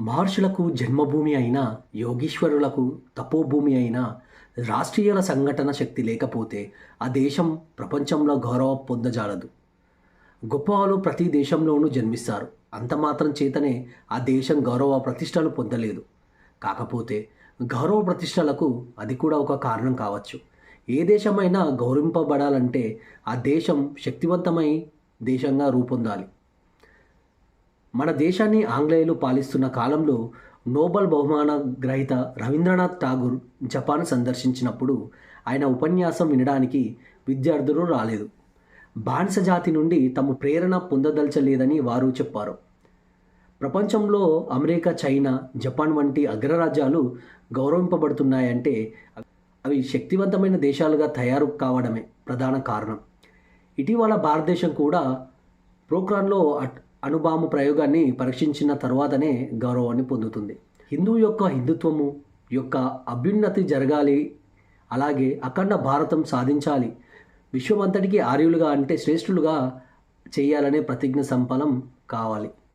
మహర్షులకు జన్మభూమి అయిన యోగీశ్వరులకు తపోభూమి అయిన రాష్ట్రీయాల సంఘటన శక్తి లేకపోతే ఆ దేశం ప్రపంచంలో గౌరవం పొందజాలదు. గొప్పవాళ్ళు ప్రతి దేశంలోనూ జన్మిస్తారు. అంత మాత్రం చేతనే ఆ దేశం గౌరవ ప్రతిష్టలు పొందలేదు. కాకపోతే గౌరవ ప్రతిష్టలకు అది కూడా ఒక కారణం కావచ్చు. ఏ దేశమైనా గౌరవింపబడాలంటే ఆ దేశం శక్తివంతమై దేశంగా రూపొందాలి. మన దేశాన్ని ఆంగ్లేయులు పాలిస్తున్న కాలంలో నోబెల్ బహుమాన గ్రహీత రవీంద్రనాథ్ ఠాగూర్ జపాన్ సందర్శించినప్పుడు ఆయన ఉపన్యాసం వినడానికి విద్యార్థులు రాలేదు. బానిస జాతి నుండి తమ ప్రేరణ పొందదలచలేదని వారు చెప్పారు. ప్రపంచంలో అమెరికా చైనా జపాన్ వంటి అగ్రరాజ్యాలు గౌరవింపబడుతున్నాయంటే అవి శక్తివంతమైన దేశాలుగా తయారు కావడమే ప్రధాన కారణం. ఇటీవల భారతదేశం కూడా ప్రోగ్రాంలో అణుబాము ప్రయోగాన్ని పరీక్షించిన తర్వాతనే గౌరవాన్ని పొందుతుంది. హిందూ యొక్క హిందుత్వము యొక్క అభ్యున్నతి జరగాలి అలాగే అఖండ భారతం సాధించాలి విశ్వమంతటికి ఆర్యులుగా అంటే శ్రేష్ఠులుగా చేయాలనే ప్రతిజ్ఞ సంపలం కావాలి.